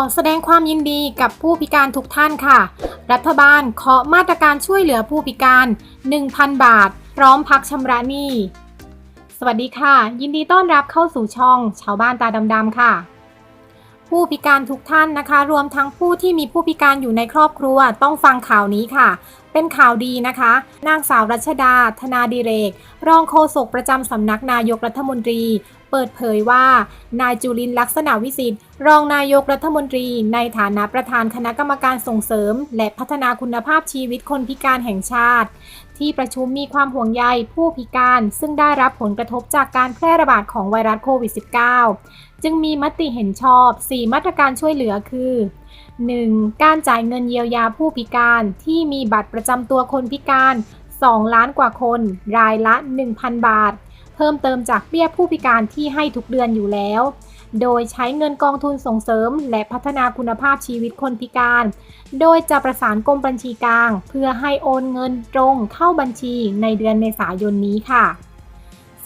อแสดงความยินดีกับผู้พิการทุกท่านค่ะ รัฐบาลเคาะมาตรการช่วยเหลือผู้พิการ 1,000 บาท พร้อมพักชำระหนี้ สวัสดีค่ะ ยินดีต้อนรับเข้าสู่ช่อง ชาวบ้านตาดำๆค่ะ ผู้พิการทุกท่านนะคะ รวมทั้งผู้ที่มีผู้พิการอยู่ในครอบครัวต้องฟังข่าวนี้ค่ะเป็นข่าวดีนะคะ นางสาวรัชดา ธนาดิเรก รองโฆษกประจำสำนักนายกรัฐมนตรี เปิดเผยว่า นายจุลินลักษณะวิสิทธิ์ รองนายกรัฐมนตรี ในฐานะประธานคณะกรรมการส่งเสริม และพัฒนาคุณภาพชีวิตคนพิการแห่งชาติ ที่ประชุมมีความห่วงใยผู้พิการ ซึ่งได้รับผลกระทบจากการแพร่ระบาดของไวรัสโควิด -19 จึงมีมติเห็นชอบ 4 มาตรการช่วยเหลือคือ 1. การจ่ายเงินเยียวยาผู้พิการที่มีบัตรประจำตัวคนพิการ 2 ล้านกว่าคน รายละ 1,000 บาท เพิ่มเติมจากเบี้ยผู้พิการที่ให้ทุกเดือนอยู่แล้ว โดยใช้เงินกองทุนส่งเสริม และพัฒนาคุณภาพชีวิตคนพิการ โดยจะประสานกรมบัญชีกลาง เพื่อให้โอนเงินตรงเข้าบัญชีในเดือนเมษายนนี้ค่ะ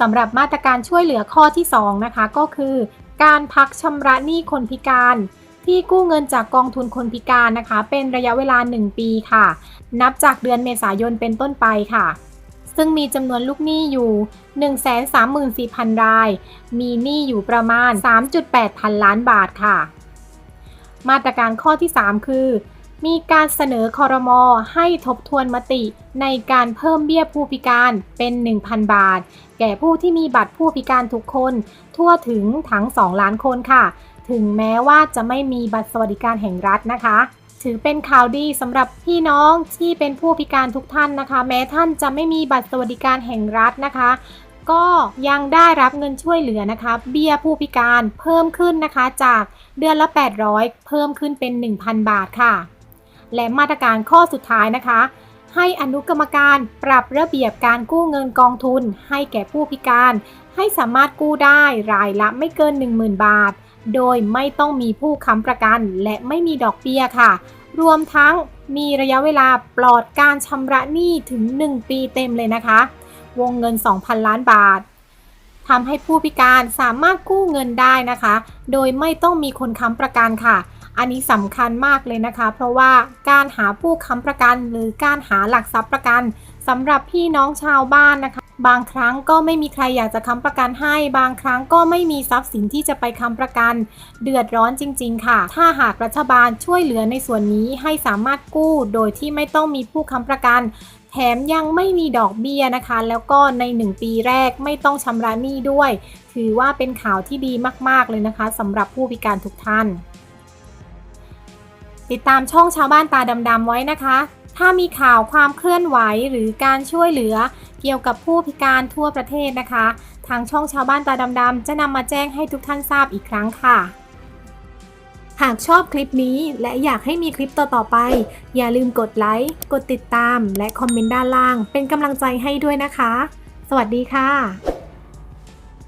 สำหรับมาตรการช่วยเหลือข้อที่ 2 นะคะก็คือ การพักชำระหนี้คนพิการ ที่กู้เงินจากกองทุนคนพิการนะคะ เป็นระยะเวลา 1 ปีค่ะ นับจากเดือนเมษายนเป็นต้นไปค่ะ ซึ่งมีจำนวนลูกหนี้อยู่ 134,000 ราย มีหนี้อยู่ประมาณ 3.8 พันล้านบาทค่ะ มาตรการข้อที่ 3 คือ มีการเสนอคอรมอให้ทบทวนมติในการเพิ่มเบี้ยผู้พิการเป็น 1,000 บาท แก่ผู้ที่มีบัตรผู้พิการทุกคน ทั่วถึงทั้ง 2 ล้านคนค่ะ ถึงแม้ว่าจะไม่มีบัตรสวัสดิการแห่งรัฐนะคะ ถือเป็นข่าวดีสำหรับพี่น้องที่เป็นผู้พิการทุกท่านนะคะ แม้ท่านจะไม่มีบัตรสวัสดิการแห่งรัฐนะคะ ก็ยังได้รับเงินช่วยเหลือนะคะ เบี้ยผู้พิการเพิ่มขึ้นนะคะ จากเดือนละ 800 เพิ่มขึ้นเป็น 1,000 บาทค่ะ และมาตรการข้อสุดท้ายนะคะให้อนุกรรมการปรับระเบียบการกู้เงินกองทุน ให้แก่ผู้พิการ ให้สามารถกู้ได้รายละไม่เกิน 10,000 บาท โดยไม่ต้องมีผู้ค้ำประกันและไม่มีดอกเบี้ยค่ะ รวมทั้งมีระยะเวลาปลอดการชำระหนี้ถึง 1 ปีเต็มเลยนะคะ วงเงิน 2,000 ล้านบาททำให้ผู้พิการสามารถกู้เงินได้นะคะ โดยไม่ต้องมีคนค้ำประกันค่ะ อันนี้สำคัญมากเลยนะคะ เพราะว่าการหาผู้ค้ำประกัน หรือการหาหลักทรัพย์ประกันสำหรับพี่น้องชาวบ้านนะคะ บางครั้งก็ไม่มีใครอยากจะค้ำประกันให้ บางครั้งก็ไม่มีทรัพย์สินที่จะไปค้ำประกัน เดือดร้อนจริง ๆ ค่ะ ถ้าหากรัฐบาลช่วยเหลือในส่วนนี้ให้สามารถกู้ โดยที่ไม่ต้องมีผู้ค้ำประกัน แถมยังไม่มีดอกเบี้ยนะคะ แล้วก็ใน 1 ปีแรกไม่ต้องชำระหนี้ด้วย ถือว่าเป็นข่าวที่ดีมาก ๆ เลยนะคะสำหรับผู้พิการทุกท่าน ติดตามช่องชาวบ้านตาดำๆไว้นะคะ ถ้ามีข่าวความเคลื่อนไหวหรือการช่วยเหลือเกี่ยวกับผู้พิการทั่วประเทศนะคะ ทางช่องชาวบ้านตาดำๆจะนำมาแจ้งให้ทุกท่านทราบอีกครั้งค่ะ หากชอบคลิปนี้และอยากให้มีคลิปต่อๆไป อย่าลืมกดไลค์ กดติดตาม และคอมเมนต์ด้านล่าง เป็นกำลังใจให้ด้วยนะคะ สวัสดีค่ะ